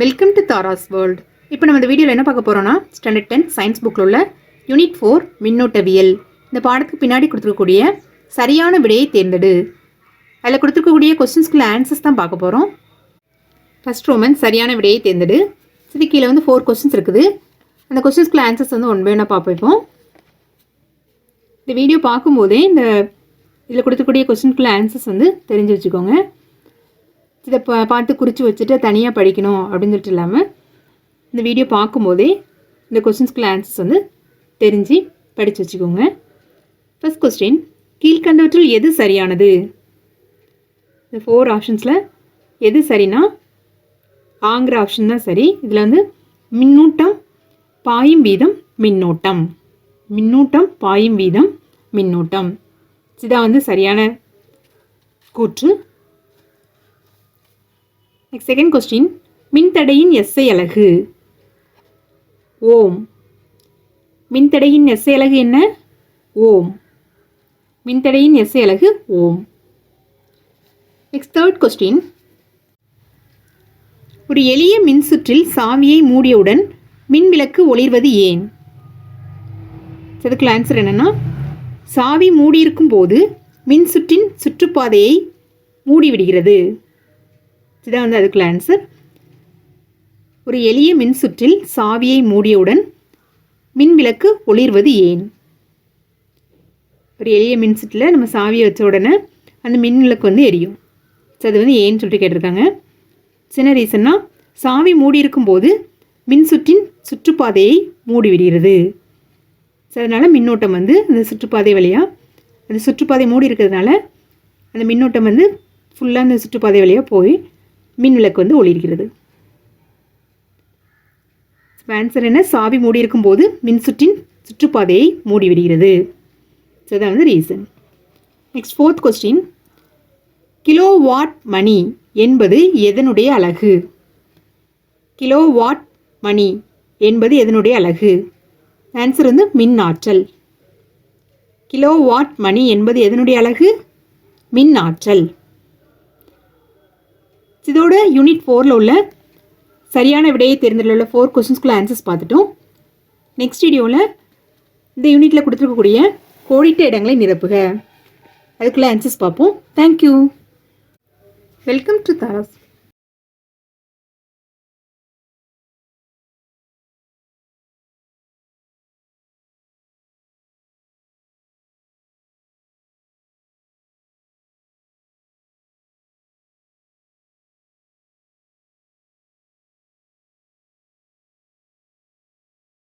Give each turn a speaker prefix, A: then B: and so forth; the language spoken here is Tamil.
A: வெல்கம் டு தாராஸ் வேர்ல்ட் இப்போ நம்ம இந்த வீடியோவில் என்ன பார்க்க போகிறோம்னா ஸ்டாண்டர்ட் டென் சயின்ஸ் புக்கில் உள்ள யூனிட் ஃபோர் மின்னோட்டவியல். இந்த பாடத்துக்கு பின்னாடி கொடுத்துருக்கக்கூடிய சரியான விடையை தேர்ந்தெடு. அதில் கொடுத்துருக்கக்கூடிய கொஸ்டின்ஸ்க்குள்ள ஆன்சர்ஸ் தான் பார்க்க போகிறோம் ஃபஸ்ட் ரோமன் சரியான விடையை தேர்ந்தெடு. இது கீழே வந்து ஃபோர் கொஸ்டின்ஸ் இருக்குது. அந்த கொஸ்டின்ஸ்குள்ள ஆன்சர்ஸ் வந்து ஒன் பை ஒன்னாக பார்ப்போம் இந்த வீடியோ பார்க்கும்போதே இந்த இதில் கொடுத்துக்கூடிய கொஸ்டின்குள்ள ஆன்சர்ஸ் வந்து தெரிஞ்சு வச்சுக்கோங்க. இதை பா பார்த்து குறித்து வச்சுட்டு தனியாக படிக்கணும் அப்படின்னு சொல்லிட்டு இல்லாமல் இந்த வீடியோ பார்க்கும்போதே இந்த கொஸ்டின்ஸ்க்குள்ள ஆன்சர்ஸ் வந்து தெரிஞ்சு படித்து வச்சுக்கோங்க. ஃபஸ்ட் கொஸ்டின் கீழ்கண்டவற்றில் எது சரியானது? இந்த ஃபோர் ஆப்ஷன்ஸில் எது சரினா ஆங்கிற ஆப்ஷன் தான் சரி. இதில் வந்து மின்னூட்டம் பாயும் வீதம் மின்னோட்டம். மின்னூட்டம் பாயும் வீதம் மின்னோட்டம். இதுதான் வந்து சரியான கூற்று. நெக்ஸ்ட் செகண்ட் கொஸ்டின் மின்தடையின் எஸ்ஐ அலகு. ஓம். மின்தடையின் எஸ்ஐ அலகு என்ன? ஓம். மின்தடையின் எஸ்ஐ அலகு ஓம். நெக்ஸ்ட் தேர்ட் கொஸ்டின் ஒரு எளிய மின்சுற்றில் சாவியை மூடியவுடன் மின் விளக்கு ஒளிர்வது ஏன்? அதுக்குள்ள ஆன்சர் என்னென்னா சாவி மூடியிருக்கும் போது மின்சுற்றின் சுற்றுப்பாதையை மூடிவிடுகிறது. இதுதான் வந்து அதுக்குள்ள ஆன்சர் ஒரு எளிய மின்சுற்றில் சாவியை மூடியவுடன் மின் விளக்கு ஒளிர்வது ஏன்? ஒரு எளிய மின்சுற்றில் நம்ம சாவியை வச்ச உடனே அந்த மின் விளக்கு வந்து எரியும். ஸோ அது வந்து ஏன்னு சொல்லிட்டு கேட்டிருக்காங்க. சின்ன ரீசன்னா சாவி மூடி இருக்கும்போது மின்சுற்றின் சுற்றுப்பாதையை மூடிவிடுகிறது ஸோ அதனால் மின்னோட்டம் வந்து அந்த சுற்றுப்பாதை வழியாக அந்த சுற்றுப்பாதை மூடி இருக்கிறதுனால அந்த மின்னோட்டம் வந்து ஃபுல்லாக அந்த சுற்றுப்பாதை வழியாக போய் மின் விளக்கு வந்து ஒளிர்கிறது. ஆன்சர் என்ன? சாவி மூடி இருக்கும்போது மின்சுற்றின் சுற்றுப்பாதையை மூடிவிடுகிறது. ஸோ அதான் வந்து reason next fourth question kilowatt மணி என்பது எதனுடைய அலகு? கிலோ வாட் மணி என்பது எதனுடைய அழகு ஆன்சர் வந்து மின் ஆற்றல் கிலோ வாட் மணி என்பது எதனுடைய அழகு மின் ஆற்றல் இதோட யூனிட் ஃபோரில் உள்ள சரியான விடையை தேர்ந்தெடுல உள்ள ஃபோர் கொஸ்டின்ஸ்குள்ள ஆன்சர்ஸ் பார்த்துட்டோம். நெக்ஸ்ட் வீடியோவில் இந்த யூனிட்டில் கொடுத்துருக்கக்கூடிய கோடிட்ட இடங்களை நிரப்புக. அதுக்குள்ளே ஆன்சர்ஸ் பார்ப்போம். Thank you welcome to Tara's